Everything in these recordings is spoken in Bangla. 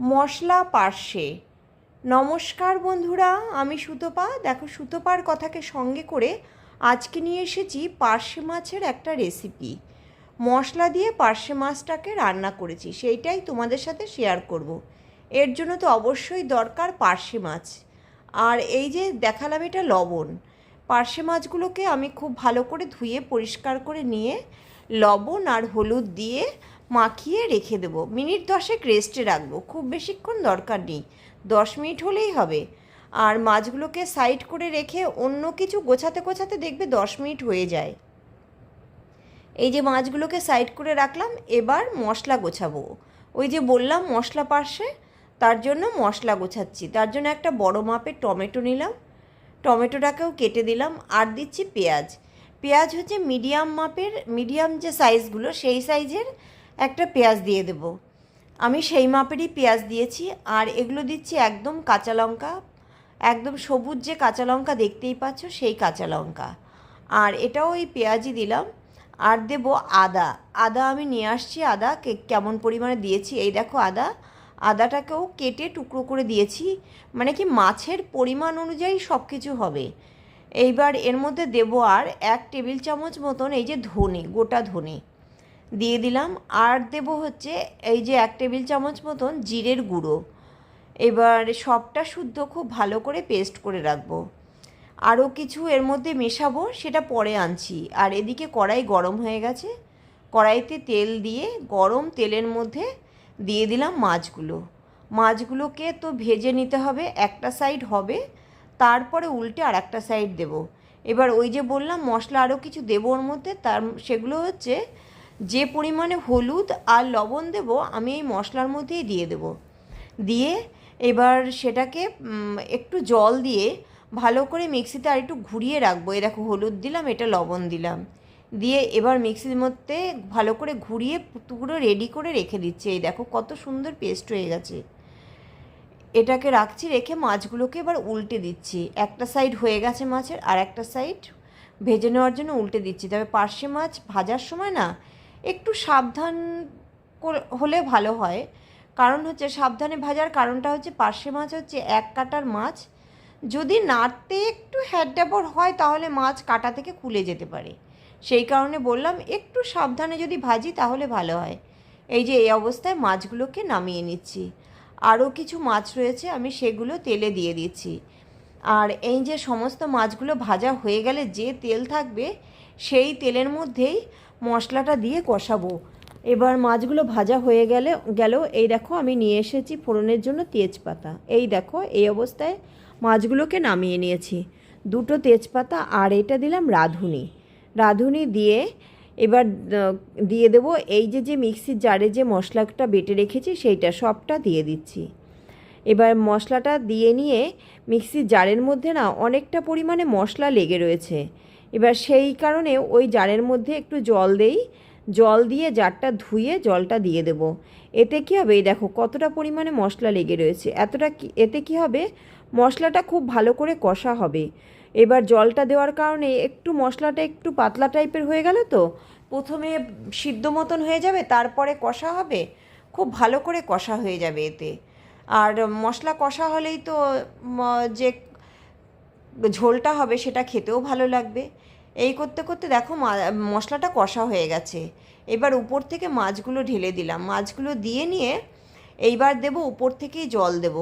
মশলা পার্শ্বে। নমস্কার বন্ধুরা, আমি সুতপা। দেখো, সুতপার কথাকে সঙ্গে করে আজকে নিয়ে এসেছি পার্শে মাছের একটা রেসিপি মশলা দিয়ে পার্শে মাছটাকে রান্না করেছি, সেইটাই তোমাদের সাথে শেয়ার করব। এর জন্য তো অবশ্যই দরকার পার্শে মাছ। আর এই যে দেখালাম এটা লবণ। পার্শে মাছগুলোকে আমি খুব ভালো করে ধুয়ে পরিষ্কার করে নিয়ে লবণ আর হলুদ দিয়ে মাখিয়ে রেখে দেবো। মিনিট দশেক রেস্টে রাখব। খুব বেশিক্ষণ দরকার নেই। দশ মিনিট হলেই হবে। আর মাছগুলোকে সাইড করে রেখে অন্য কিছু গোছাতে গোছাতে দেখবে দশ মিনিট হয়ে যায়। এই যে মাছগুলোকে সাইড করে রাখলাম, এবার মশলা গোছাবো। ওই যে বললাম মশলা পার্শ্বে, তার জন্য মশলা গোছাচ্ছি। তার জন্য একটা বড় মাপের টমেটো নিলাম। টমেটোটাকেও কেটে দিলাম। আর দিচ্ছি পেঁয়াজ। পেঁয়াজ হচ্ছে মিডিয়াম মাপের মিডিয়াম যে সাইজগুলো সেই সাইজের একটা পেঁয়াজ দিয়ে দেব। আমি সেই মাপেরই পেঁয়াজ দিয়েছি আর এগুলো দিচ্ছি একদম কাঁচা লঙ্কা। একদম সবুজ যে কাঁচা লঙ্কা দেখতেই পাচ্ছ সেই কাঁচা লঙ্কা। আর এটাও ওই পেঁয়াজই দিলাম। আর দেব আদা। আদা আমি নিয়ে আসছি, আদা কেমন পরিমাণে দিয়েছি? এই দেখো আদা। আদাটাকেও কেটে টুকরো করে দিয়েছি। মানে কি মাছের পরিমাণ অনুযায়ী সব কিছু হবে। এইবার এর মধ্যে দেব আর এক টেবিল চামচ মতন এই যে ধনে, গোটা ধনে। দিয়ে দিলাম। আর দেব হচ্ছে এই যে এক টেবিল চামচ মতন জিরের গুঁড়ো। এবার সবটা শুদ্ধ খুব ভালো করে পেস্ট করে রাখব। আরও কিছু এর মধ্যে মেশাবো, সেটা পরে আনছি। আর এদিকে কড়াই গরম হয়ে গেছে। কড়াইতে তেল দিয়ে গরম তেলের মধ্যে দিয়ে দিলাম মাছগুলো। মাছগুলোকে তো ভেজে নিতে হবে, একটা সাইড হবে। তারপরে উল্টে আর একটা সাইড দেব। এবার ওই যে বললাম, মশলা আরও কিছু দেবো ওর মধ্যে, তার সেগুলো হচ্ছে যে পরিমাণে হলুদ আর লবণ দেব, আমি এই মশলার মধ্যেই দিয়ে দেব। দিয়ে এবার সেটাকে একটু জল দিয়ে ভালো করে মিক্সিতে আর একটু ঘুরিয়ে রাখব। এ দেখো, হলুদ দিলাম, এটা লবণ দিলাম। দিয়ে এবার মিক্সির মধ্যে ভালো করে ঘুরিয়ে পুরো রেডি করে রেখে দিচ্ছে। এই দেখো, কত সুন্দর পেস্ট হয়ে গেছে। এটাকে রাখছি, রেখে মাছগুলোকে এবার উল্টে দিচ্ছি। একটা সাইড হয়ে গেছে মাছের, আর একটা সাইড ভেজে নেওয়ার জন্য উল্টে দিচ্ছি। তবে পার্শে মাছ ভাজার সময় না একটু সাবধান হলে ভালো হয়। কারণ হচ্ছে সাবধানে ভাজার কারণটা হচ্ছে পার্শে মাছ হচ্ছে এক কাটার মাছ। যদি নাড়তে একটু হ্যাডডাবর হয় তাহলে মাছ কাটা থেকে খুলে যেতে পারে। সেই কারণে বললাম একটু সাবধানে যদি ভাজি তাহলে ভালো হয়। এই যে এই অবস্থায় মাছগুলোকে নামিয়ে নিচ্ছি। আরও কিছু মাছ রয়েছে, আমি সেগুলো তেলে দিয়ে দিচ্ছি। আর এই যে সমস্ত মাছগুলো ভাজা হয়ে গেলে যে তেল থাকবে, সেই তেলের মধ্যেই মশলাটা দিয়ে কষাবো। এবার মাছগুলো ভাজা হয়ে গেলে গেল এই দেখো আমি নিয়ে এসেছি ফোড়নের জন্য তেজপাতা। এই দেখো, এই অবস্থায় মাছগুলোকে নামিয়ে নিয়েছি। দুটো তেজপাতা আর এটা দিলাম রাঁধুনি। রাঁধুনি দিয়ে এবার দিয়ে দেবো এই যে যে মিক্সির জারে যে মশলাটা বেটে রেখেছি সেইটা সবটা দিয়ে দিচ্ছি। এবার মশলাটা দিয়ে নিয়ে মিক্সির জারের মধ্যে না অনেকটা পরিমাণে মশলা লেগে রয়েছে। এবার সেই কারণে ওই জারের মধ্যে একটু জল দেই। জল দিয়ে জারটা ধুয়ে জলটা দিয়ে দেব। এতে কী হবে? এই দেখো, কতটা পরিমাণে মশলা লেগে রয়েছে। এতটা কি, এতে কি হবে? মশলাটা খুব ভালো করে কষা হবে। এবার জলটা দেওয়ার কারণে একটু মশলাটা একটু পাতলা টাইপের হয়ে গেল তো? প্রথমে সিদ্ধ মতন হয়ে যাবে, তারপরে কষা হবে। খুব ভালো করে কষা হয়ে যাবে এতে। আর মশলা কষা হলেই তো যে ঝোলটা হবে সেটা খেতেও ভালো লাগবে। এই করতে করতে দেখো মশলাটা কষা হয়ে গেছে। এবার উপর থেকে মাছগুলো ঢেলে দিলাম। মাছগুলো দিয়ে নিয়ে এইবার দেব উপর থেকেই জল দেব।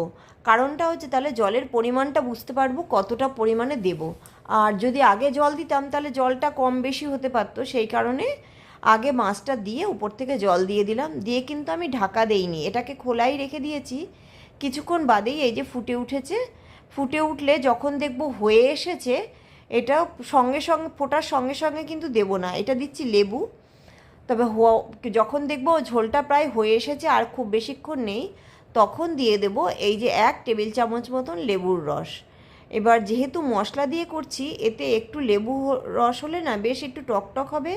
কারণটা হচ্ছে তাহলে জলের পরিমাণটা বুঝতে পারব কতটা পরিমাণে দেব। আর যদি আগে জল দিতাম তাহলে জলটা কম বেশি হতে পারতো। সেই কারণে আগে মাছটা দিয়ে উপর থেকে জল দিয়ে দিলাম। দিয়ে কিন্তু আমি ঢাকা দেইনি। এটাকে খোলাই রেখে দিয়েছি। কিছুক্ষণ বাদেই এই যে ফুটে উঠেছে ফুটে উঠলে যখন দেখব হয়ে এসেছে এটা সঙ্গে সঙ্গে, ফোটার সঙ্গে সঙ্গে কিন্তু দেব না। এটা দিচ্ছি লেবু। তবে যখন দেখব ঝোলটা প্রায় হয়ে এসেছে আর খুব বেশিক্ষণ নেই, তখন দিয়ে দেব এই যে এক টেবিল চামচ মতন লেবুর রস। এবার যেহেতু মশলা দিয়ে করছি, এতে একটু লেবু রস হলে না বেশ একটু টকটক হবে,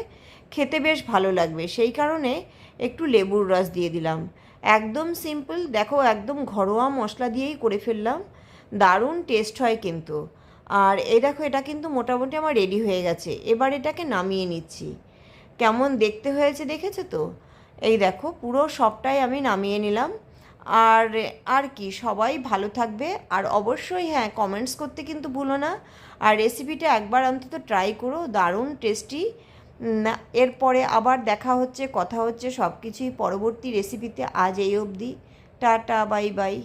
খেতে বেশ ভালো লাগবে। সেই কারণে একটু লেবুর রস দিয়ে দিলাম। একদম সিম্পল, দেখো একদম ঘরোয়া মশলা দিয়েই করে ফেললাম। দারুণ টেস্ট হয় কিন্তু। আর এই দেখো, এটা কিন্তু মোটামুটি আমার রেডি হয়ে গেছে। এবার এটাকে নামিয়ে নিচ্ছি। কেমন দেখতে হয়েছে দেখেছ তো? এই দেখো, পুরো সবটাই আমি নামিয়ে নিলাম। আর আর কি, সবাই ভালো থাকবে। আর অবশ্যই হ্যাঁ কমেন্টস করতে কিন্তু ভুলো না। আর রেসিপিটা একবার অন্তত ট্রাই করো, দারুণ টেস্টি এরপরে আবার দেখা হচ্ছে, কথা হচ্ছে সব কিছুই পরবর্তী রেসিপিতে আজ এই অবধি। Tata bye bye